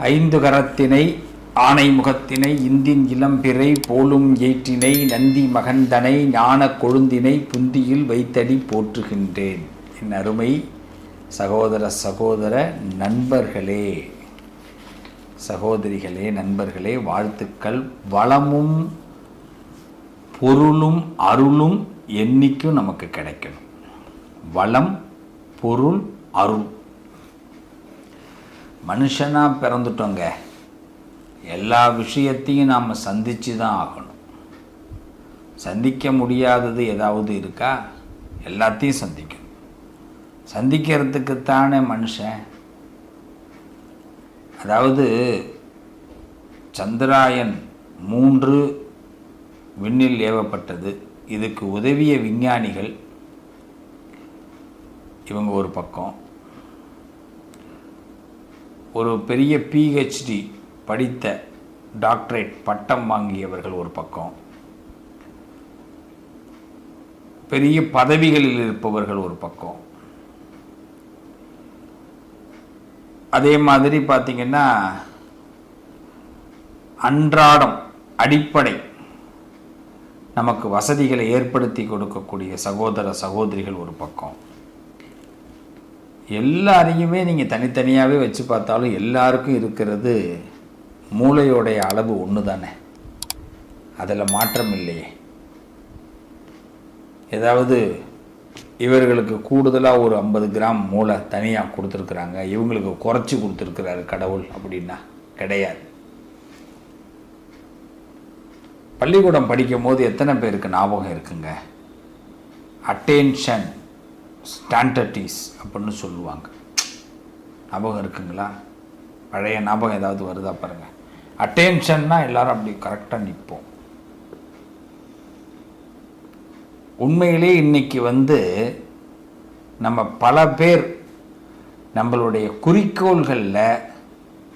ஐந்து கரத்தினை ஆனை முகத்தினை இந்தின் இளம்பிறை போலும் ஏற்றினை நந்தி மகந்தனை ஞான கொழுந்தினை புந்தியில் வைத்தடி போற்றுகின்றேன். என் அருமை சகோதர சகோதர நண்பர்களே சகோதரிகளே நண்பர்களே வாழ்த்துக்கள். வளமும் பொருளும் அருளும் என்றைக்கும் நமக்கு கிடைக்கணும். வளம் பொருள் அருள். மனுஷனாக பிறந்துட்டோங்க. எல்லா விஷயத்தையும் நாம் சந்தித்து தான் ஆகணும். சந்திக்க முடியாதது ஏதாவது இருக்கா? எல்லாத்தையும் சந்திக்கணும். சந்திக்கிறதுக்குத்தானே மனுஷன்? அதாவது சந்திராயன் மூன்று விண்ணில் ஏவப்பட்டது. இதுக்கு உதவிய விஞ்ஞானிகள் இவங்க ஒரு பக்கம். ஒரு பெரிய பிஹெச்டி படித்த டாக்டரேட் பட்டம் வாங்கியவர்கள் ஒரு பக்கம். பெரிய பதவிகளில் இருப்பவர்கள் ஒரு பக்கம். அதே மாதிரி பார்த்திங்கன்னா அன்றாடம் அடிப்படை நமக்கு வசதிகளை ஏற்படுத்தி கொடுக்கக்கூடிய சகோதர சகோதரிகள் ஒரு பக்கம். எல்லாரையுமே நீங்கள் தனித்தனியாகவே வச்சு பார்த்தாலும் எல்லாருக்கும் இருக்கிறது மூளையோடைய அளவு ஒன்று தானே அதில் மாற்றம் இல்லையே. ஏதாவது இவர்களுக்கு கூடுதலாக ஒரு ஐம்பது கிராம் மூளை தனியாக கொடுத்துருக்குறாங்க இவங்களுக்கு குறைச்சி கொடுத்துருக்குறாரு கடவுள் அப்படின்னா கிடையாது. பள்ளிக்கூடம் படிக்கும் போது எத்தனை பேருக்கு ஞாபகம் இருக்குங்க? அட்டென்ஷன் ஸ்டாண்டர்டிஸ் அப்படின்னு சொல்லுவாங்க. ஞாபகம் இருக்குங்களா? பழைய ஞாபகம் ஏதாவது வருதா பாருங்கள் அட்டென்ஷன்னா எல்லாரும் அப்படி கரெக்டாக நிற்போம். உண்மையிலே இன்னைக்கு வந்து நம்ம பல பேர் நம்மளுடைய குறிக்கோள்களில்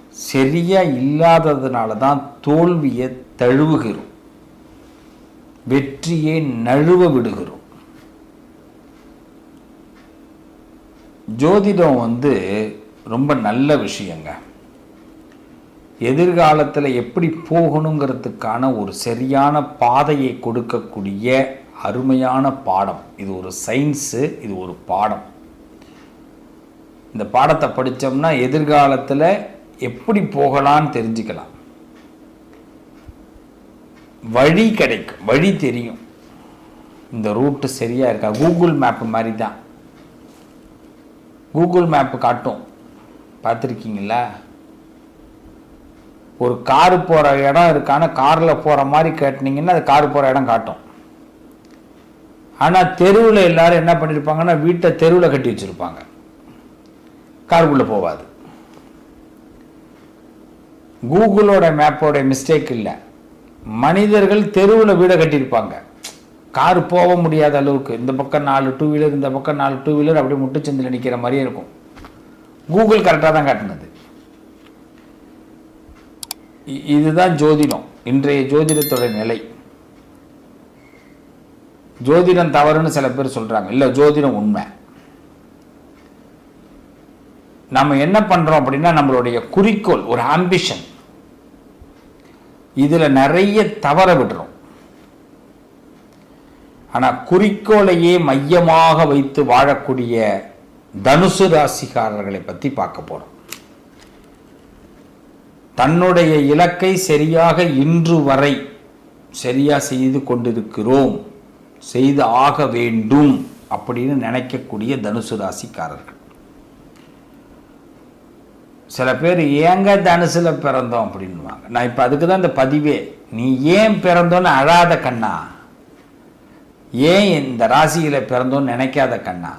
சரியாக இல்லாததுனால தான் தோல்வியை தழுவுகிறோம். வெற்றியை நழுவ விடுகிறோம். ஜோதிடம் வந்து ரொம்ப நல்ல விஷயங்க. எதிர்காலத்தில் எப்படி போகணுங்கிறதுக்கான ஒரு சரியான பாதையை கொடுக்கக்கூடிய அருமையான பாடம். இது ஒரு சயின்ஸு இது ஒரு பாடம். இந்த பாடத்தை படித்தோம்னா எதிர்காலத்தில் எப்படி போகலான்னு தெரிஞ்சுக்கலாம். வழி கிடைக்கும் வழி தெரியும். இந்த ரூட்டு சரியாக இருக்கா? கூகுள் மேப்பு மாதிரி தான். கூகுள் மேப்பு காட்டும். பார்த்துருக்கீங்களா? ஒரு காரு போகிற இடம் இருக்கான காரில் போகிற மாதிரி கேட்டினீங்கன்னா அது காரு போகிற இடம் காட்டும். ஆனால் தெருவில் எல்லாரும் என்ன பண்ணியிருப்பாங்கன்னா வீட்டை தெருவில் கட்டி வச்சுருப்பாங்க. காருக்குள்ளே போகாது. கூகுளோட மேப்போட மிஸ்டேக் இல்லை. மனிதர்கள் தெருவில் வீடை கட்டியிருப்பாங்க. கார் போக முடியாத அளவுக்கு இந்த பக்கம் நாலு டூ வீலர் இந்த பக்கம் நாலு டூ வீலர் அப்படியே முட்டுச்சந்தில் நிற்கிற மாதிரியே இருக்கும். கூகுள் கரெக்டாக தான் காட்டினது. இதுதான் ஜோதிடம். இன்றைய ஜோதிடத்தோட நிலை. ஜோதிடம் தவறுன்னு சில பேர் சொல்கிறாங்க இல்லை ஜோதிடம் உண்மை. நம்ம என்ன பண்ணுறோம் அப்படின்னா நம்மளுடைய குறிக்கோள் ஒரு ஆம்பிஷன் இதில் நிறைய தவற விடுறோம். ஆனால் குறிக்கோளையே மையமாக வைத்து வாழக்கூடிய தனுசு ராசிக்காரர்களை பற்றி பார்க்க போகிறோம் தன்னுடைய இலக்கை சரியாக இன்று வரை சரியாக செய்து கொண்டிருக்கிறோம் செய்து ஆக வேண்டும் அப்படின்னு நினைக்கக்கூடிய தனுசு ராசிக்காரர்கள். சில பேர் ஏங்க தனுசில் பிறந்தோம் அப்படின்வாங்க நான் இப்போ அதுக்கு தான் இந்த பதிவே நீ ஏன் பிறந்தோன்னு அழாத கண்ணா. ஏன் இந்த ராசியில பிறந்தோன்னு நினைக்காத கண்ணா?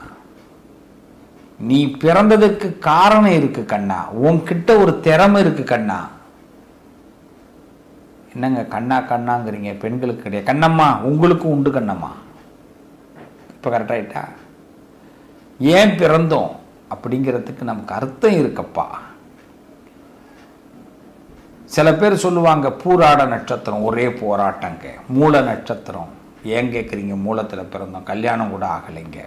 நீ பிறந்ததுக்கு காரணம் இருக்கு கண்ணா. உன்கிட்ட ஒரு திறமை இருக்கு கண்ணா. என்னங்க கண்ணா கண்ணாங்கிறீங்க? பெண்களுக்கு கிடையாது. கண்ணம்மா உங்களுக்கும் உண்டு கண்ணம்மா. இப்போ கரெக்டாயிட்டா ஏன் பிறந்தோம் அப்படிங்கிறதுக்கு நமக்கு அர்த்தம் இருக்கப்பா. சில பேர் சொல்லுவாங்க பூராட நட்சத்திரம் ஒரே போராட்டங்க. மூல நட்சத்திரம். ஏன் கேட்குறீங்க? மூலத்தில் பிறந்தோம். கல்யாணம் கூட ஆகலைங்க.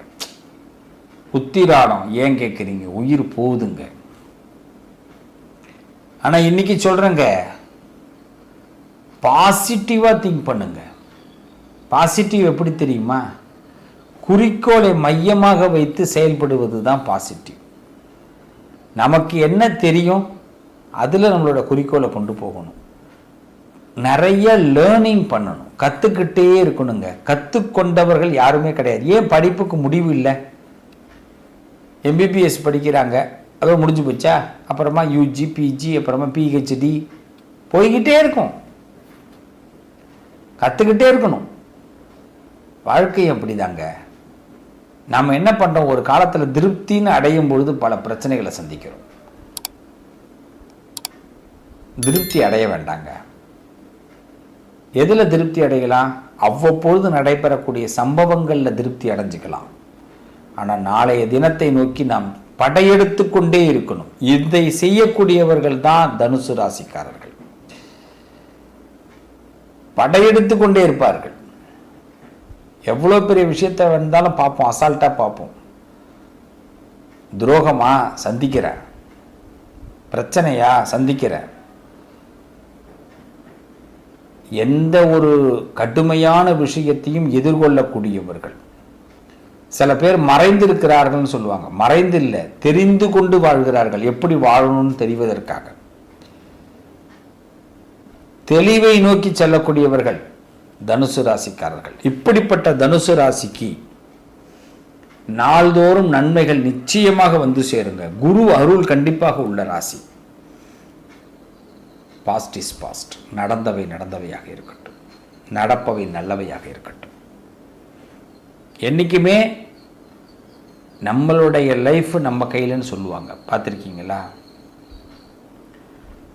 உத்திராடம் ஏன் கேட்குறீங்க? உயிர் போகுதுங்க. ஆனால் இன்னைக்கு சொல்கிறேங்க பாசிட்டிவாக திங்க் பண்ணுங்க. பாசிட்டிவ் எப்படி தெரியுமா? குறிக்கோளை மையமாக வைத்து செயல்படுவது தான் பாசிட்டிவ் நமக்கு என்ன தெரியும்? அதில் நம்மளோட குறிக்கோளை கொண்டு போகணும். நிறைய லேர்னிங் பண்ணணும். கற்றுக்கிட்டே இருக்கணுங்க. கற்றுக்கொண்டவர்கள் யாருமே கிடையாது. ஏன் படிப்புக்கு முடிவு இல்லை? எம்பிபிஎஸ் படிக்கிறாங்க. அதோ முடிஞ்சு போச்சா? அப்புறமா யூஜி பிஜி அப்புறமா பிஹெச்டி போய்கிட்டே இருக்கும். கற்றுக்கிட்டே இருக்கணும். வாழ்க்கை அப்படிதாங்க. நாம் என்ன பண்ணுறோம் ஒரு காலத்தில் திருப்தின்னு அடையும் பொழுது பல பிரச்சனைகளை சந்திக்கிறோம். திருப்தி அடைய வேண்டாங்க. எதில் திருப்தி அடையலாம்? அவ்வப்பொழுது நடைபெறக்கூடிய சம்பவங்களில் திருப்தி அடைஞ்சிக்கலாம். ஆனால் நாளைய தினத்தை நோக்கி நாம் படையெடுத்து கொண்டே இருக்கணும். இதை செய்யக்கூடியவர்கள் தான் தனுசு ராசிக்காரர்கள். படையெடுத்து கொண்டே இருப்பார்கள். எவ்வளோ பெரிய விஷயத்தை வந்தாலும் பார்ப்போம் அசால்ட்டாக பார்ப்போம். துரோகமா சந்திக்கிறேன். பிரச்சனையா சந்திக்கிறேன். எந்த ஒரு கடுமையான விஷயத்தையும் எதிர்கொள்ளக்கூடியவர்கள். சில பேர் மறைந்திருக்கிறார்கள்னு சொல்லுவாங்க. மறைந்து இல்லை தெரிந்து கொண்டு வாழ்கிறார்கள். எப்படி வாழணும்னு தெரிவதற்காக. தெளிவை நோக்கி செல்லக்கூடியவர்கள் தனுசு ராசிக்காரர்கள். இப்படிப்பட்ட தனுசு ராசிக்கு நாள்தோறும் நன்மைகள் நிச்சயமாக வந்து சேருங்க. குரு அருள் கண்டிப்பாக உள்ள ராசி. பாஸ்ட் இஸ் பாஸ்ட் நடந்தவை நடந்தவையாக இருக்கட்டும். நடப்பவை நல்லவையாக இருக்கட்டும். என்றைக்குமே நம்மளுடைய லைஃப் நம்ம கையிலன்னு சொல்லுவாங்க. பார்த்துருக்கீங்களா?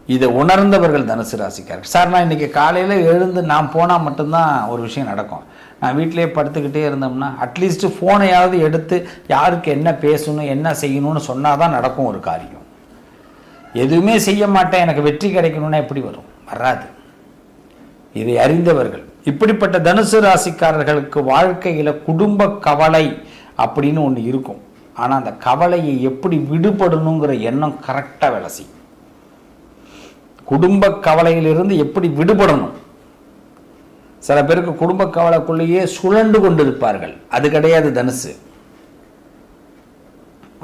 இதை உணர்ந்தவர்கள் தனுசு ராசிக்காரர்கள். சார் நான் இன்றைக்கி காலையில் எழுந்து நான் போனால் மட்டும்தான் ஒரு விஷயம் நடக்கும். நான் வீட்டிலேயே படுத்துக்கிட்டே இருந்தோம்னா அட்லீஸ்ட்டு ஃபோனையாவது எடுத்து யாருக்கு என்ன பேசணும் என்ன செய்யணும்னு சொன்னால் தான் நடக்கும் ஒரு காரியம். எதுவுமே செய்ய மாட்டேன் எனக்கு வெற்றி கிடைக்கணும்னா எப்படி வரும்? வராது. இதை அறிந்தவர்கள் இப்படிப்பட்ட தனுசு ராசிக்காரர்களுக்கு வாழ்க்கையில் குடும்ப கவலை அப்படின்னு ஒன்று இருக்கும். ஆனால் அந்த கவலையை எப்படி விடுபடணுங்கிற எண்ணம் கரெக்டாக வேலை செய்யும். குடும்ப கவலையிலிருந்து எப்படி விடுபடணும்? சில பேருக்கு குடும்ப கவலைக்குள்ளேயே சுழண்டு கொண்டு இருப்பார்கள் அது கிடையாது தனுசு.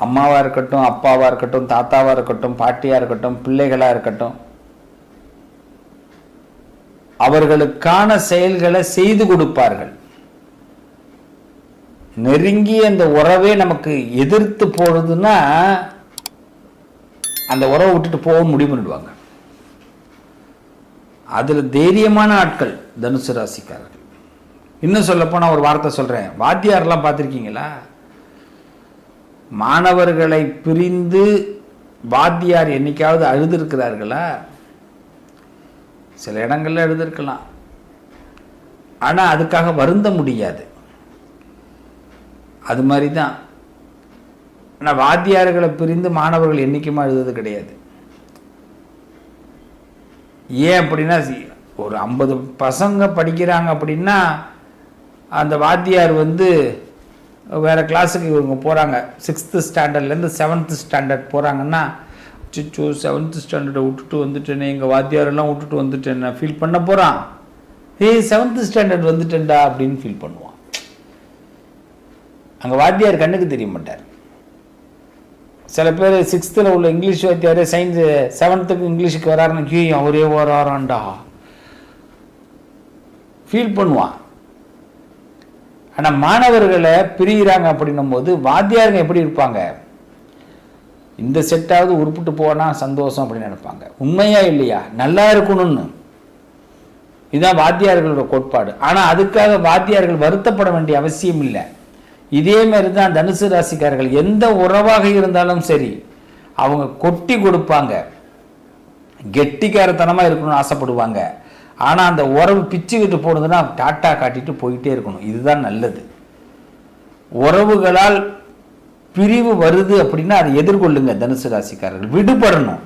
அம்மாவாக இருக்கட்டும் அப்பாவாக இருக்கட்டும் தாத்தாவாக இருக்கட்டும் பாட்டியாக இருக்கட்டும் பிள்ளைகளாக இருக்கட்டும் அவர்களுக்கான செயல்களை செய்து கொடுப்பார்கள். நெருங்கி அந்த உறவே நமக்கு எதிர்த்து போடுதுன்னா அந்த உறவை விட்டுட்டு போக முடிவு பண்ணிடுவாங்க அதில் தைரியமான ஆட்கள் தனுசு ராசிக்காரர்கள். இன்னும் சொல்லப்போனால் ஒரு வார்த்தை சொல்கிறேன் வாத்தியாரெலாம் பார்த்துருக்கீங்களா? மாணவர்களை பிரிந்து வாத்தியார் என்னைக்காவது அழுதுருக்கிறார்களா? சில இடங்களில் எழுதிருக்கலாம் ஆனால் அதுக்காக வருந்த முடியாது. அது மாதிரி தான் ஆனால் வாத்தியார்களை பிரிந்து மாணவர்கள் என்றைக்குமா எழுதுறது கிடையாது. ஏன் அப்படின்னா ஒரு ஐம்பது பசங்க படிக்கிறாங்க அப்படின்னா அந்த வாத்தியார் வந்து வேறு கிளாஸுக்கு இவங்க போகிறாங்க சிக்ஸ்த்து ஸ்டாண்டர்ட்லேருந்து செவன்த்து ஸ்டாண்டர்ட் போகிறாங்கன்னா சிச்சோ செவன்த்து ஸ்டாண்டர்டை விட்டுட்டு வந்துட்டேனே எங்கள் வாத்தியாரெல்லாம் விட்டுட்டு வந்துட்டேன் ஃபீல் பண்ண போகிறான் ஏய் செவன்த்து ஸ்டாண்டர்ட் வந்துட்டேன்டா அப்படின்னு ஃபீல் பண்ணுவான். அங்கே வாத்தியார் கண்ணுக்கு தெரிய மாட்டார். சில பேர் சிக்ஸ்த்தில் உள்ள இங்கிலீஷ் வாத்தியார் சயின்ஸு செவன்த்துக்கு இங்கிலீஷுக்கு வராருன்னு கீ அவரே வராரான்டா ஃபீல் பண்ணுவான். ஆனால் மாணவர்களை பிரிகிறாங்க அப்படின்னும் போது வாத்தியாருங்க எப்படி இருப்பாங்க? இந்த செட்டாவது உருப்பிட்டு போனால் சந்தோஷம் அப்படின்னு நினைப்பாங்க. உண்மையா இல்லையா? நல்லா இருக்கணும்னு. இதுதான் வாத்தியார்களோட கோட்பாடு. ஆனால் அதுக்காக வாத்தியார்கள் வருத்தப்பட வேண்டிய அவசியம் இல்லை. இதே மாதிரி தான் தனுசு ராசிக்காரர்கள் எந்த உறவாக இருந்தாலும் சரி அவங்க கொட்டி கொடுப்பாங்க. கெட்டிக்காரத்தனமாக இருக்கணும்னு ஆசைப்படுவாங்க. ஆனால் அந்த உறவு பிச்சுக்கிட்டு போனதுன்னா டாட்டா காட்டிட்டு போயிட்டே இருக்கணும். இதுதான் நல்லது. உறவுகளால் பிரிவு வருது அப்படின்னா அதை எதிர்கொள்ளுங்க தனுசு ராசிக்காரர்கள். விடுபடணும்.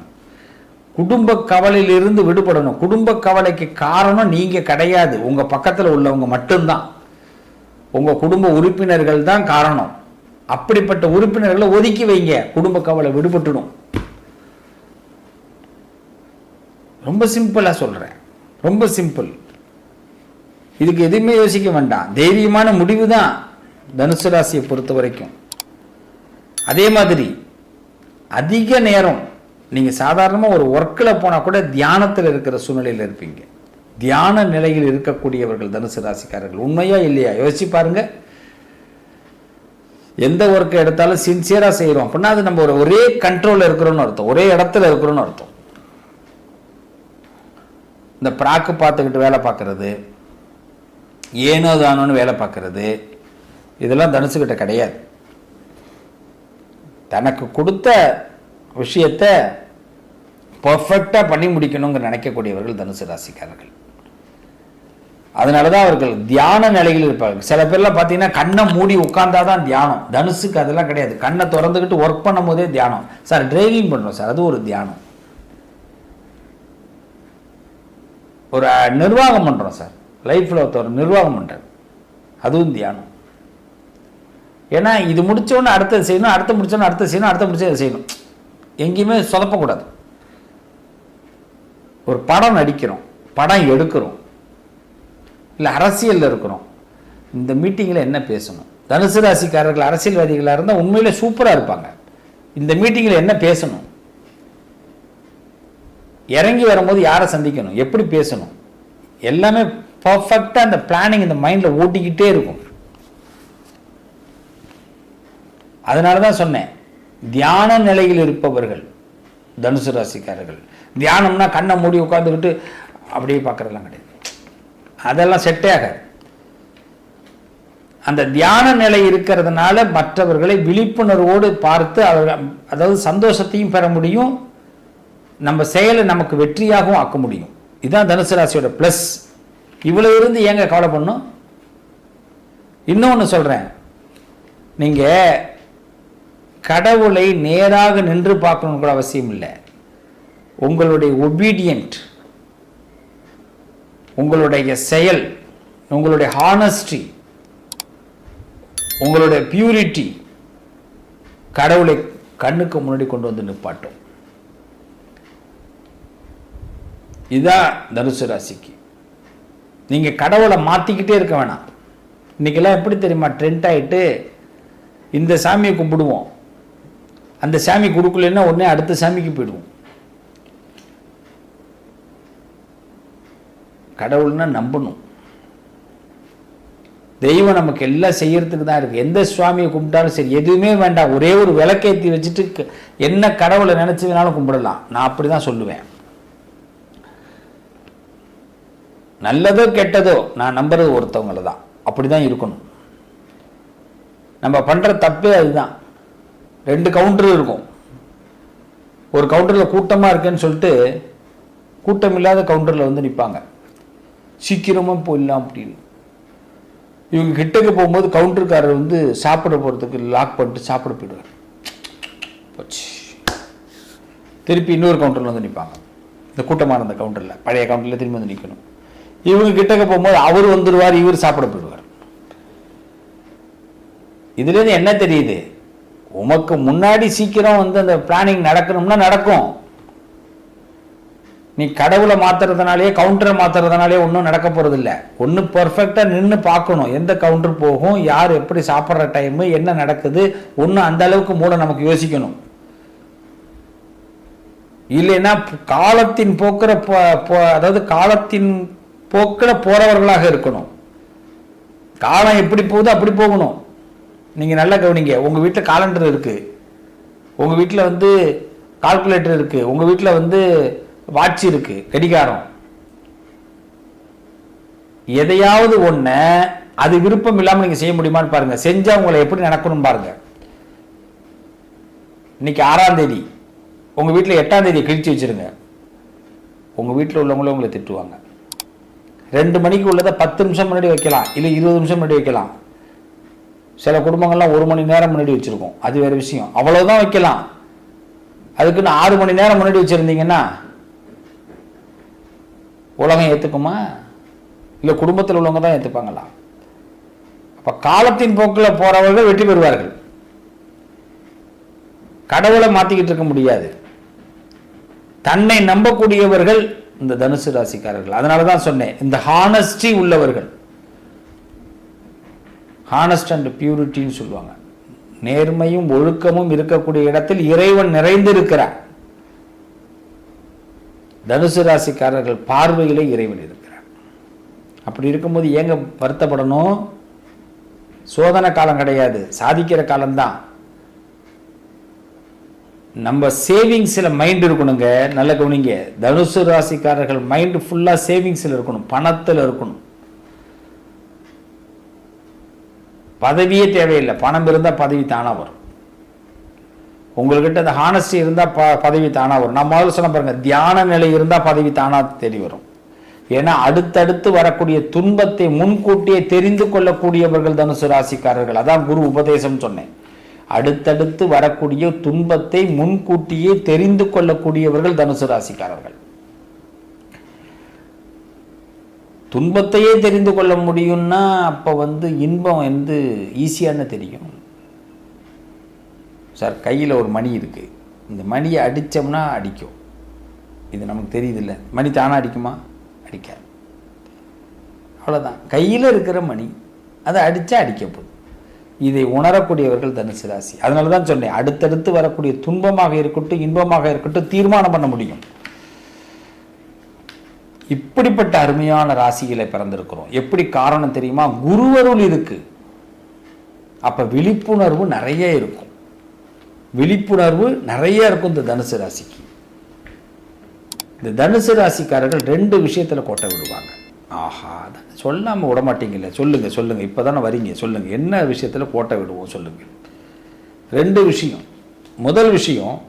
குடும்ப கவலையிலிருந்து விடுபடணும். குடும்ப கவலைக்கு காரணம் நீங்கள் கிடையாது. உங்கள் பக்கத்தில் உள்ளவங்க மட்டும்தான். உங்கள் குடும்ப உறுப்பினர்கள் தான் காரணம். அப்படிப்பட்ட உறுப்பினர்களை ஒதுக்கி வைங்க. குடும்ப கவலை விடுபட்டுடும். ரொம்ப சிம்பிளாக சொல்கிறேன் ரொம்ப சிம்பிள் இதுக்கு எதுவுமே யோசிக்க வேண்டாம். தைரியமான முடிவு தான் தனுசு ராசியை பொறுத்த வரைக்கும். அதே மாதிரி அதிக நேரம் நீங்கள் சாதாரணமாக ஒரு ஒர்க்கில் போனால் கூட தியானத்தில் இருக்கிற சூழ்நிலையில் இருப்பீங்க. தியான நிலையில் இருக்கக்கூடியவர்கள் தனுசு ராசிக்காரர்கள். உண்மையா இல்லையா? யோசிச்சு பாருங்க. எந்த ஒர்க்கை எடுத்தாலும் சின்சியராக செய்கிறோம் அப்படின்னா அது நம்ம ஒரு ஒரே கண்ட்ரோலில் இருக்கிறோன்னு அர்த்தம். ஒரே இடத்துல இருக்கிறோன்னு அர்த்தம். இந்த ப்ராக்கு பார்த்துக்கிட்டு வேலை பார்க்கறது ஏனோ தானோன்னு வேலை பார்க்கறது இதெல்லாம் தனுசுக்கிட்ட கிடையாது. தனக்கு கொடுத்த விஷயத்தை பர்ஃபெக்டாக பண்ணி முடிக்கணுங்கிற நினைக்கக்கூடியவர்கள் தனுசு ராசிக்காரர்கள். அதனால தான் அவர்கள் தியான நிலையில் இருப்பார்கள். சில பேர்லாம் பார்த்தீங்கன்னா கண்ணை மூடி உட்கார்ந்தாதான் தியானம். தனுசுக்கு அதெல்லாம் கிடையாது. கண்ணை திறந்துக்கிட்டு ஒர்க் பண்ணும் போதே தியானம். சார் டிரைவிங் பண்ணுறோம் சார். அது ஒரு தியானம். ஒரு நிர்வாகம் பண்ணுறோம் சார். லைஃப்பில் ஒருத்தர் நிர்வாகம் பண்ணுறாரு அதுவும் தியானம். ஏன்னா இது முடித்தோன்னு அடுத்தது செய்யணும் அடுத்து முடிச்சோடனே அடுத்த செய்யணும் அடுத்த முடிச்சது செய்யணும்? எங்கேயுமே சொதப்பக்கூடாது. ஒரு படம் நடிக்கிறோம் படம் எடுக்கிறோம் இல்லை அரசியலில் இருக்கிறோம் இந்த மீட்டிங்கில் என்ன பேசணும்? தனுசு ராசிக்காரர்கள் அரசியல்வாதிகளாக இருந்தால் உண்மையில் சூப்பராக இருப்பாங்க. இந்த மீட்டிங்கில் என்ன பேசணும்? இறங்கி வரும்போது யாரை சந்திக்கணும்? எப்படி பேசணும்? எல்லாமே பர்ஃபெக்டாக அந்த பிளானிங் இந்த மைண்டில் ஓட்டிக்கிட்டே இருக்கும். அதனால தான் சொன்னேன் தியான நிலையில் இருப்பவர்கள் தனுசு ராசிக்காரர்கள். தியானம்னா கண்ணை மூடி உட்காந்துக்கிட்டு அப்படியே பார்க்குறதெல்லாம் கிடையாது. அதெல்லாம் செட்டே ஆகாது. அந்த தியான நிலை இருக்கிறதுனால மற்றவர்களை விழிப்புணர்வோடு பார்த்து அவர்கள் அதாவது சந்தோஷத்தையும் பெற முடியும் நம்ம செயலை நமக்கு வெற்றியாகவும் ஆக்க முடியும். இதுதான் தனுசு ராசியோட ப்ளஸ் இவ்வளோ இருந்து ஏங்க கவலை பண்ணும் இன்னொன்று சொல்கிறேன் நீங்கள் கடவுளை நேராக நின்று பார்க்கணும்னு கூட அவசியம் இல்லை. உங்களுடைய ஒபீடியன்ட் உங்களுடைய செயல் உங்களுடைய ஹானஸ்டி உங்களுடைய பியூரிட்டி கடவுளை கண்ணுக்கு முன்னாடி கொண்டு வந்து நிப்பாட்டும். இதுதான் தனுசு ராசிக்கு. நீங்கள் கடவுளை மாற்றிக்கிட்டே இருக்க வேணாம். இன்றைக்கெல்லாம் எப்படி தெரியுமா ட்ரெண்ட் ஆகிட்டு இந்த சாமியை கும்பிடுவோம். அந்த சாமி கொடுக்கலன்னா உடனே அடுத்த சாமிக்கு போயிடுவோம். கடவுள்னா நம்பணும். தெய்வம் நமக்கு எல்லாம் செய்யறதுக்கு தான் இருக்கு. எந்த சுவாமியை கும்பிட்டாலும் சரி எதுவுமே வேண்டாம். ஒரே ஒரு விளக்கேற்றி வச்சுட்டு என்ன கடவுளை நினைச்சு வேணாலும் கும்பிடலாம். நான் அப்படி தான் சொல்லுவேன். நல்லதோ கெட்டதோ நான் நம்புறது ஒருத்தவங்கள தான் அப்படி தான் இருக்கணும். நம்ம பண்ற தப்பே அதுதான். ரெண்டு கவுண்டர் இருக்கும். ஒரு கவுண்டரில் கூட்டமாக இருக்கேன்னு சொல்லிட்டு கூட்டம் இல்லாத கவுண்டரில் வந்து நிற்பாங்க சீக்கிரமாக போயிடலாம் அப்படின்னு. இவங்க கிட்டக்கு போகும்போது கவுண்டர்காரர் வந்து சாப்பிட போகிறதுக்கு லாக் பண்ணிட்டு சாப்பிட போயிடுவார். போச்சு. திருப்பி இன்னொரு கவுண்டரில் வந்து நிற்பாங்க இந்த கூட்டமாக இருந்த கவுண்டரில் பழைய கவுண்டரில் திரும்பி வந்து நிற்கணும் இவங்க கிட்டக்க போகும்போது அவர் வந்துடுவார் இவர் சாப்பிட போயிடுவார். இதுலேருந்து என்ன தெரியுது? உமக்கு முன்னாடி சீக்கிரம் வந்து அந்த பிளானிங் நடக்கணும்னா நடக்கும். நீ கடவுளை மாத்துறதுனாலே கவுண்டரை மாத்துறதுனாலே ஒன்றும் நடக்க போறது இல்ல ஒன்று பர்ஃபெக்டாக நின்று பார்க்கணும். எந்த கவுண்டர் போகும் யார் எப்படி சாப்பிட்ற டைமு என்ன நடக்குது ஒன்றும் அந்த அளவுக்கு மூட நமக்கு யோசிக்கணும். இல்லைன்னா காலத்தின் போக்குற அதாவது காலத்தின் போக்கில் போகிறவர்களாக இருக்கணும். காலம் எப்படி போகுதோ அப்படி போகணும். நீங்கள் நல்லா கவனிங்க. உங்கள் வீட்டில் காலண்டர் இருக்குது உங்கள் வீட்டில் வந்து கால்குலேட்டர் இருக்குது உங்கள் வீட்டில் வந்து வாட்ச் இருக்குது கடிகாரம். எதையாவது ஒன்று அது விருப்பம் இல்லாமல் நீங்கள் செய்ய முடியுமான்னு பாருங்கள் செஞ்சால் உங்களை எப்படி நடக்கணும் பாருங்க. இன்னைக்கு ஆறாம் தேதி. உங்கள் வீட்டில் எட்டாம் தேதி கிழிச்சு வச்சிருங்க. உங்கள் வீட்டில் உள்ளவங்களும் உங்களை திட்டுவாங்க. ரெண்டு மணிக்கு உள்ளதை பத்து நிமிஷம் முன்னாடி வைக்கலாம் இல்லை இருபது நிமிஷம் முன்னாடி வைக்கலாம். சில குடும்பங்கள்லாம் ஒரு மணி நேரம் முன்னாடி வச்சுருக்கோம். அது வேறு விஷயம். அவ்வளோதான் வைக்கலாம். அதுக்குன்னு ஆறு மணி நேரம் முன்னாடி வச்சுருந்தீங்கன்னா உலகம் ஏற்றுக்குமா இல்லை குடும்பத்தில் உள்ளவங்க தான் ஏற்றுப்பாங்களா அப்போ காலத்தின் போக்கில் போகிறவர்கள் வெற்றி பெறுவார்கள். கடவுளை மாற்றிக்கிட்டு இருக்க முடியாது. தன்னை நம்பக்கூடியவர்கள் இந்த தனுசு ராசிக்காரர்கள். அதனால தான் சொன்னேன் இந்த ஹானஸ்டி உள்ளவர்கள். ஹானஸ்ட் அண்ட் பியூரிட்டின்னு சொல்லுவாங்க. நேர்மையும் ஒழுக்கமும் இருக்கக்கூடிய இடத்தில் இறைவன் நிறைந்திருக்கிறார். தனுசு ராசிக்காரர்கள் பார்வையிலே இறைவன் இருக்கிறார். அப்படி இருக்கும்போது ஏங்க வருத்தப்படணும்? சோதனை காலம் கிடையாது சாதிக்கிற காலம்தான். நம்ம சேவிங்ஸில் மைண்ட் இருக்கணுங்க. நல்ல கவனிங்க. தனுசு ராசிக்காரர்கள் மைண்ட் ஃபுல்லாக சேவிங்ஸில் இருக்கணும். பணத்தில் இருக்கணும். பதவியே தேவையில்லை. பணம் இருந்தால் பதவி தானாக வரும். உங்கள்கிட்ட அந்த ஹானஸ்டி இருந்தால் ப பதவி தானாக வரும். நான் முதல்ல சொன்ன பாருங்க. தியான நிலை இருந்தால் பதவி தானாக தேடி வரும். ஏன்னா அடுத்தடுத்து வரக்கூடிய துன்பத்தை முன்கூட்டியே தெரிந்து கொள்ளக்கூடியவர்கள் தனுசு ராசிக்காரர்கள். அதான் குரு உபதேசம் சொன்னேன். அடுத்தடுத்து வரக்கூடிய துன்பத்தை முன்கூட்டியே தெரிந்து கொள்ளக்கூடியவர்கள் தனுசு ராசிக்காரர்கள். துன்பத்தையே தெரிந்து கொள்ள முடியும்னா அப்போ வந்து இன்பம் வந்து ஈஸியான தெரியும். சார் கையில் ஒரு மணி இருக்குது இந்த மணியை அடித்தோம்னா அடிக்கும். இது நமக்கு தெரியுதில்ல. மணி தானாக அடிக்குமா? அடிக்காது. அவ்வளோதான் கையில் இருக்கிற மணி அதை அடித்தா அடிக்க போகுது இதை உணரக்கூடியவர்கள் தனுசு ராசி. அதனால தான் சொன்னேன் அடுத்தடுத்து வரக்கூடிய துன்பமாக இருக்கட்டும் இன்பமாக இருக்கட்டும் தீர்மானம் பண்ண முடியும். இப்படிப்பட்ட அருமையான ராசிகளை பிறந்திருக்கிறோம். எப்படி காரணம் தெரியுமா? குருவருள் இருக்கு. அப்ப விழிப்புணர்வு நிறைய இருக்கும். விழிப்புணர்வு நிறைய இருக்கும் இந்த தனுசு ராசிக்கு. இந்த தனுசு ராசிக்காரர்கள் ரெண்டு விஷயத்துல கோட்டை விடுவாங்க. ஆஹா அதான் சொல்லாம விட சொல்லுங்கள் சொல்லுங்க சொல்லுங்க. இப்பதானே வரீங்க. சொல்லுங்க. என்ன விஷயத்துல கோட்டை விடுவோம் சொல்லுங்க. ரெண்டு விஷயம். முதல் விஷயம்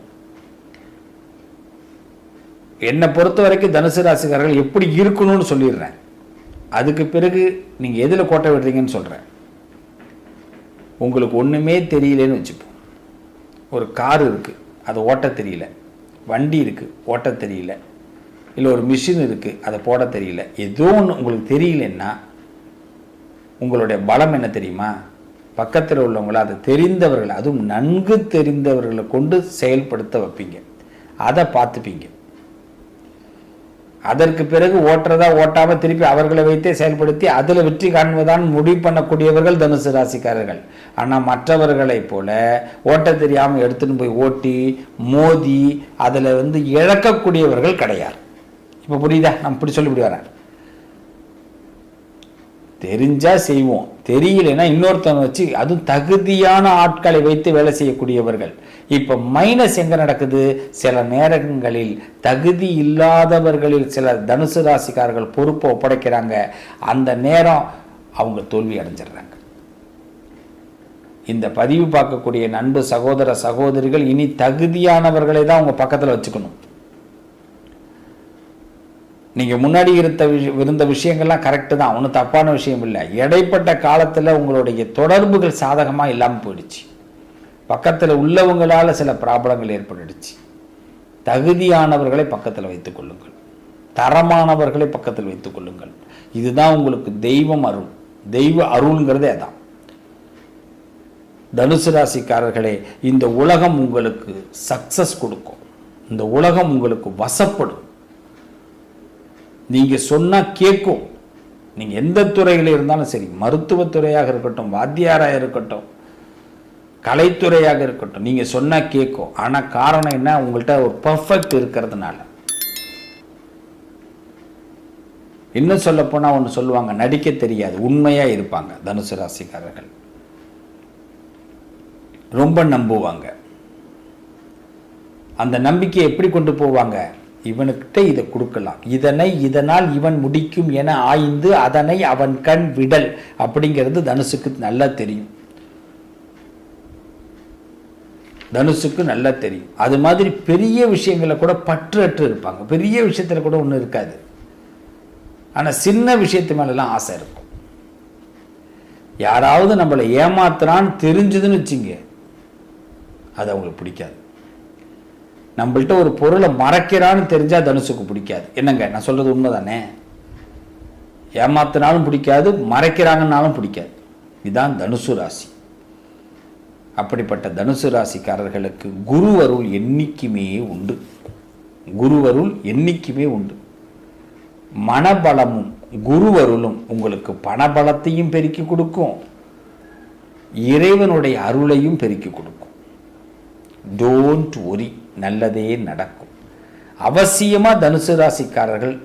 என்னை பொறுத்த வரைக்கும் தனுசு ராசிக்காரர்கள் எப்படி இருக்கணும்னு சொல்லிடுறேன். அதுக்கு பிறகு நீங்கள் எதில் கோட்டை விடுறீங்கன்னு சொல்கிறேன் உங்களுக்கு ஒன்றுமே தெரியலன்னு வச்சுப்போம். ஒரு கார் இருக்குது அதை ஓட்ட தெரியல. வண்டி இருக்குது ஓட்ட தெரியல. இல்லை ஒரு மிஷின் இருக்குது அதை போட தெரியல. ஏதோ ஒன்று உங்களுக்கு தெரியலன்னா உங்களுடைய பலம் என்ன தெரியுமா? பக்கத்தில் உள்ளவங்கள அதை தெரிந்தவர்கள் அதுவும் நன்கு தெரிந்தவர்களை கொண்டு செயல்படுத்த வைப்பீங்க. அதை பார்த்துப்பீங்க. அதற்கு பிறகு ஓட்டுறதா ஓட்டாமல் திருப்பி அவர்களை வைத்தே செயல்படுத்தி அதில் வெற்றி காண்பதான் முடிவு பண்ணக்கூடியவர்கள் தனுசு ராசிக்காரர்கள். ஆனால் மற்றவர்களைப் போல ஓட்ட தெரியாமல் எடுத்துன்னு போய் ஓட்டி மோதி அதில் வந்து இழக்கக்கூடியவர்கள் கிடையாது. இப்போ புரியுதா? நான் இப்படி சொல்லி இப்படி வரேன். தெரிஞ்சா செய்வோம். தெரியலைன்னா இன்னொருத்தவங்க வச்சு அதுவும் தகுதியான ஆட்களை வைத்து வேலை செய்யக்கூடியவர்கள். இப்போ மைனஸ் எங்க நடக்குது? சில நேரங்களில் தகுதி இல்லாதவர்களில் சில தனுசு ராசிக்காரர்கள் பொறுப்பை ஒப்படைக்கிறாங்க. அந்த நேரம் அவங்க தோல்வி அடைஞ்சிடுறாங்க. இந்த பதிவு பார்க்கக்கூடிய நண்பு சகோதர சகோதரிகள் இனி தகுதியானவர்களை தான் அவங்க பக்கத்தில் வச்சுக்கணும். நீங்கள் முன்னாடி இருந்த இருந்த விஷயங்கள்லாம் கரெக்டு தான். ஒன்றும் தப்பான விஷயம் இல்லை. இடைப்பட்ட காலத்தில் உங்களுடைய தொடர்புகள் சாதகமாக இல்லாமல் போயிடுச்சு. பக்கத்தில் உள்ளவங்களால் சில ப்ராப்ளங்கள் ஏற்பட்டுடுச்சு. தகுதியானவர்களை பக்கத்தில் வைத்துக் கொள்ளுங்கள். தரமானவர்களை பக்கத்தில் வைத்துக் கொள்ளுங்கள். இதுதான் உங்களுக்கு தெய்வம் அருள். தெய்வ அருள்ங்கிறதே அதான். தனுசு ராசிக்காரர்களே இந்த உலகம் உங்களுக்கு சக்சஸ் கொடுக்கும். இந்த உலகம் உங்களுக்கு வசப்படும். நீங்க சொன்னா கேட்கும் நீங்க எந்த துறையில் இருந்தாலும் சரி மருத்துவத்துறையாக இருக்கட்டும் வாத்தியாராக இருக்கட்டும் கலைத்துறையாக இருக்கட்டும் நீங்க சொன்னா கேட்கும் ஆனால் காரணம் என்ன? உங்கள்கிட்ட ஒரு பர்ஃபெக்ட் இருக்கிறதுனால. இன்னும் சொல்லப்போனால் ஒன்று சொல்லுவாங்க நடிக்க தெரியாது உண்மையா இருப்பாங்க தனுசு ராசிக்காரர்கள். ரொம்ப நம்புவாங்க. அந்த நம்பிக்கையை எப்படி கொண்டு போவாங்க? இவனுக்கிட்ட இதை கொடுக்கலாம். இதனை இதனால் இவன் முடிக்கும் என ஆய்ந்து அதனை அவன் கண் விடல் அப்படிங்கிறது தனுசுக்கு நல்லா தெரியும். தனுசுக்கு நல்லா தெரியும். அது மாதிரி பெரிய விஷயங்களை கூட பற்றற்று இருப்பாங்க. பெரிய விஷயத்துல கூட ஒன்றும் இருக்காது. ஆனால் சின்ன விஷயத்து மேலெல்லாம் ஆசை இருக்கும். யாராவது நம்மளை ஏமாத்துறான்னு தெரிஞ்சதுன்னு வச்சுங்க அது அவங்களுக்கு பிடிக்காது. நம்மள்ட்ட ஒரு பொருளை மறைக்கிறான்னு தெரிஞ்சால் தனுசுக்கு பிடிக்காது. என்னங்க? நான் சொல்கிறது உண்மை தானே ஏமாத்தினாலும் பிடிக்காது மறைக்கிறாங்கன்னாலும் பிடிக்காது. இதுதான் தனுசு ராசி. அப்படிப்பட்ட தனுசு ராசிக்காரர்களுக்கு குரு அருள் என்றைக்குமே உண்டு. குரு அருள் என்றைக்குமே உண்டு. மனபலமும் குருவருளும் உங்களுக்கு பணபலத்தையும் பெருக்கி கொடுக்கும். இறைவனுடைய அருளையும் பெருக்கி கொடுக்கும். டோன்ட் ஒரி நல்லதே நடக்கும். அவசியமாக தனுசு ராசிக்காரர்கள்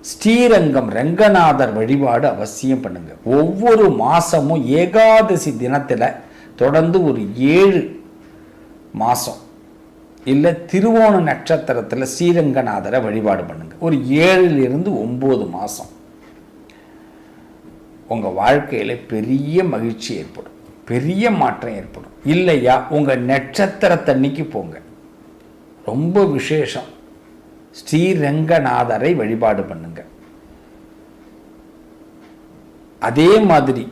ஸ்ரீரங்கம் ரங்கநாதர் வழிபாடு அவசியம் பண்ணுங்க. ஒவ்வொரு மாதமும் ஏகாதசி தினத்தில் தொடர்ந்து ஒரு ஏழு மாதம் இல்லை திருவோண நட்சத்திரத்தில் ஸ்ரீரங்கநாதரை வழிபாடு பண்ணுங்க. ஒரு ஏழிலிருந்து ஒம்பது மாதம் உங்கள் வாழ்க்கையில் பெரிய மகிழ்ச்சி ஏற்படும். பெரிய மாற்றம் ஏற்படும். இல்லையா? உங்கள் நட்சத்திரத்தன்னைக்கு போங்க. ரொம்ப விசேஷம். ஸ்ரீரங்கநாதரை வழிபாடு பண்ணுங்க. அதே மாதிரி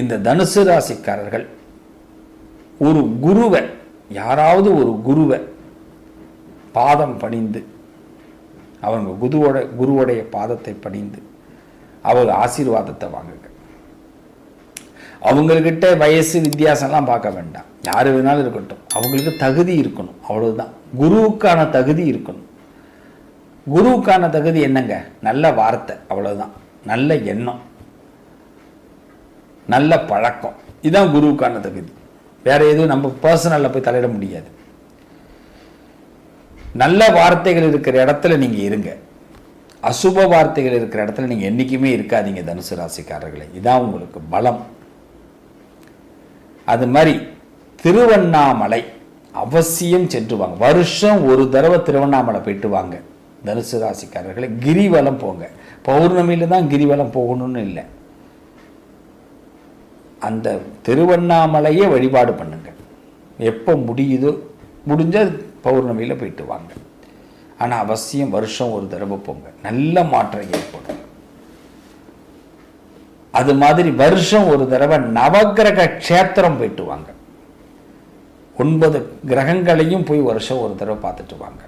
இந்த தனுசு ராசிக்காரர்கள் ஒரு குருவை யாராவது ஒரு குருவை பாதம் பணிந்து அவங்க குருவோட குருவுடைய பாதத்தை பணிந்து அவர் ஆசீர்வாதத்தை வாங்குங்க. அவங்கக்கிட்ட வயசு வித்தியாசம்லாம் பார்க்க வேண்டாம். யார் வேணாலும் இருக்கட்டும். அவங்களுக்கு தகுதி இருக்கணும். அவ்வளவுதான். குருவுக்கான தகுதி இருக்கணும். குருவுக்கான தகுதி என்னங்க? நல்ல வார்த்தை. அவ்வளவுதான். நல்ல எண்ணம். நல்ல பழக்கம். இதுதான் குருவுக்கான தகுதி. வேற எதுவும் நம்ம பர்சனலில் போய் தலையிட முடியாது. நல்ல வார்த்தைகள் இருக்கிற இடத்துல நீங்க இருங்க. அசுப வார்த்தைகள் இருக்கிற இடத்துல நீங்க என்னைக்குமே இருக்காதீங்க தனுசு ராசிக்காரர்களை. இதான் உங்களுக்கு பலம். அது மாதிரி திருவண்ணாமலை அவசியம் சென்று வாங்க. வருஷம் ஒரு தடவை திருவண்ணாமலை போயிட்டு வாங்க. தனுசு ராசிக்காரர்களை கிரிவலம் போங்க. பௌர்ணமியில தான் கிரிவலம் போகணும்னு இல்லை. அந்த திருவண்ணாமலையே வழிபாடு பண்ணுங்க. எப்போ முடியுதோ முடிஞ்சால் பௌர்ணமியில் போயிட்டு வாங்க. ஆனால் அவசியம் வருஷம் ஒரு தடவை போங்க. நல்ல மாற்றம் ஏற்படும். அது மாதிரி வருஷம் ஒரு தடவை நவக்கிரக க்ஷேத்திரம் போயிட்டு வாங்க. ஒன்பது கிரகங்களையும் போய் வருஷம் ஒரு தடவை பார்த்துட்டு வாங்க.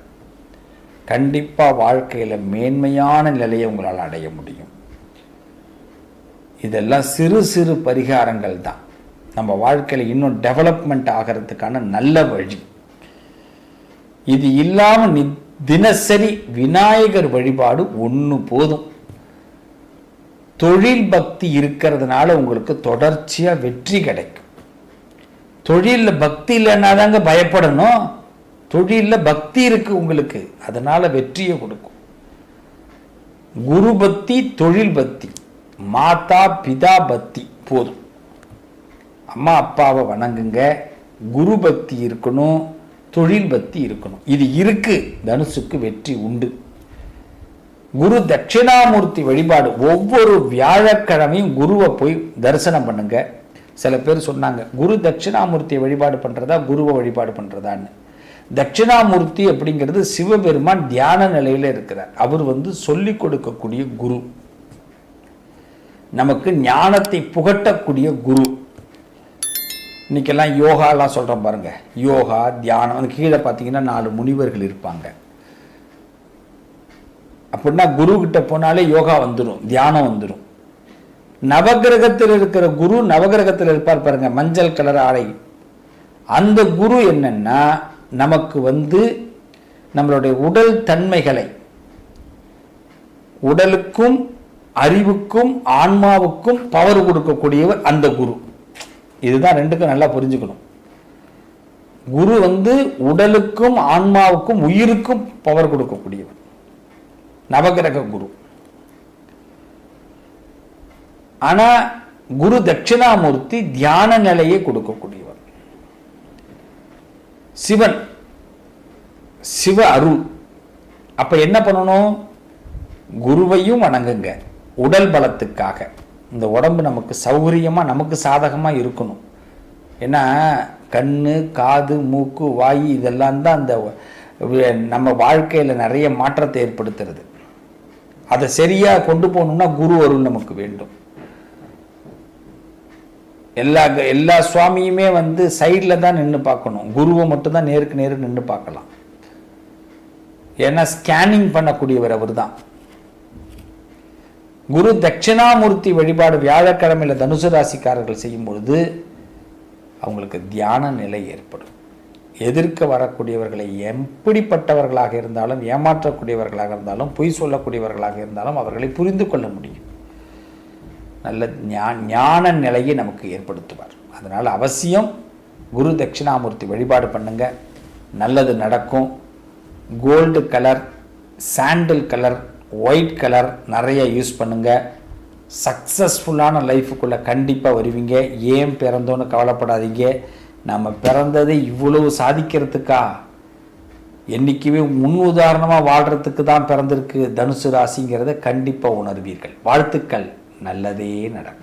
கண்டிப்பாக வாழ்க்கையில் மேன்மையான நிலையை உங்களால் அடைய முடியும். இதெல்லாம் சிறு சிறு பரிகாரங்கள் தான். நம்ம வாழ்க்கையில் இன்னும் டெவலப்மெண்ட் ஆகிறதுக்கான நல்ல வழி. இது இல்லாமல் நி தினசரி விநாயகர் வழிபாடு ஒன்று போதும். தொழில் பக்தி இருக்கிறதுனால உங்களுக்கு தொடர்ச்சியாக வெற்றி கிடைக்கும். தொழிலில் பக்தி இல்லைன்னா தாங்க பயப்படணும். தொழிலில் பக்தி இருக்கு உங்களுக்கு. அதனால வெற்றியை கொடுக்கும். குரு பக்தி தொழில் பக்தி. மாதா பிதா பக்தி. போதும். அம்மா அப்பாவை வணங்குங்க. குரு பக்தி இருக்கணும். தொழில் பக்தி இருக்கணும். இது இருக்கு. தனுசுக்கு வெற்றி உண்டு. குரு தட்சிணாமூர்த்தி வழிபாடு. ஒவ்வொரு வியாழக்கிழமையும் குருவை போய் தரிசனம் பண்ணுங்கள் சில பேர் சொன்னாங்க குரு தட்சிணாமூர்த்தியை வழிபாடு பண்ணுறதா குருவை வழிபாடு பண்ணுறதான்னு தட்சிணாமூர்த்தி அப்படிங்கிறது சிவபெருமான் தியான நிலையில இருக்கிறார். அவர் வந்து சொல்லிக் கொடுக்கக்கூடிய குரு. நமக்கு ஞானத்தை புகட்டக்கூடிய குரு. இன்னைக்கெல்லாம் யோகாலாம் சொல்கிறோம் பாருங்கள் யோகா தியானம் அந்த கீழே பார்த்தீங்கன்னா நாலு முனிவர்கள் இருப்பாங்க. அப்படின்னா குரு போனாலே யோகா வந்துடும் தியானம் வந்துடும் நவகிரகத்தில் இருக்கிற குரு நவகிரகத்தில் இருப்பார் பாருங்க மஞ்சள் கலர் ஆடை. அந்த குரு என்னன்னா நமக்கு வந்து நம்மளுடைய உடல் தன்மைகளை உடலுக்கும் அறிவுக்கும் ஆன்மாவுக்கும் பவர் கொடுக்கக்கூடியவர் அந்த குரு. இதுதான் ரெண்டுக்கும் நல்லா புரிஞ்சுக்கணும். குரு வந்து உடலுக்கும் ஆன்மாவுக்கும் உயிருக்கும் பவர் கொடுக்கக்கூடியவர். நவகிரக குரு. ஆனா குரு தட்சிணாமூர்த்தி தியான நிலையை கொடுக்கக்கூடியவர். சிவன் சிவ அருள். அப்ப என்ன பண்ணணும்? குருவையும் வணங்குங்க. உடல் பலத்துக்காக. இந்த உடம்பு நமக்கு சௌகரியமா நமக்கு சாதகமா இருக்கணும். ஏன்னா கண்ணு காது மூக்கு வாய் இதெல்லாம் தான் அந்த நம்ம வாழ்க்கையில நிறைய மாற்றத்தை ஏற்படுத்துறது. அதை சரியா கொண்டு போகணும்னா குரு அருள் நமக்கு வேண்டும். எல்லா எல்லா சுவாமியுமே வந்து சைடில் தான் நின்று பார்க்கணும். குருவை மட்டும் தான் நேருக்கு நேரு நின்று பார்க்கலாம். ஏன்னா ஸ்கேனிங் பண்ணக்கூடியவர் அவர் தான் குரு தட்சிணாமூர்த்தி வழிபாடு வியாழக்கிழமையில் தனுசு ராசிக்காரர்கள் செய்யும் பொழுது அவங்களுக்கு தியான நிலை ஏற்படும். எதிர்க்க வரக்கூடியவர்களை எப்படிப்பட்டவர்களாக இருந்தாலும் ஏமாற்றக்கூடியவர்களாக இருந்தாலும் பொய் சொல்லக்கூடியவர்களாக இருந்தாலும் அவர்களை புரிந்து கொள்ள முடியும். நல்ல ஞா- ஞான நிலையை நமக்கு ஏற்படுத்துவார். அதனால் அவசியம் குரு தட்சிணாமூர்த்தி வழிபாடு பண்ணுங்க. நல்லது நடக்கும். Gold colour sandal colour white colour நிறைய யூஸ் பண்ணுங்க. சக்ஸஸ்ஃபுல்லான லைஃபுக்குள்ளே கண்டிப்பாக வருவீங்க. ஏன் பிறந்தோன்னு கவலைப்படாதீங்க. நம்ம பிறந்ததை இவ்வளவு சாதிக்கிறதுக்கா? என்றைக்குமே முன் உதாரணமாக வாழ்கிறதுக்கு தான் பிறந்திருக்கு தனுசு ராசிங்கிறத கண்டிப்பாக உணர்வீர்கள். வாழ்த்துக்கள். நல்லதே நடக்கும்.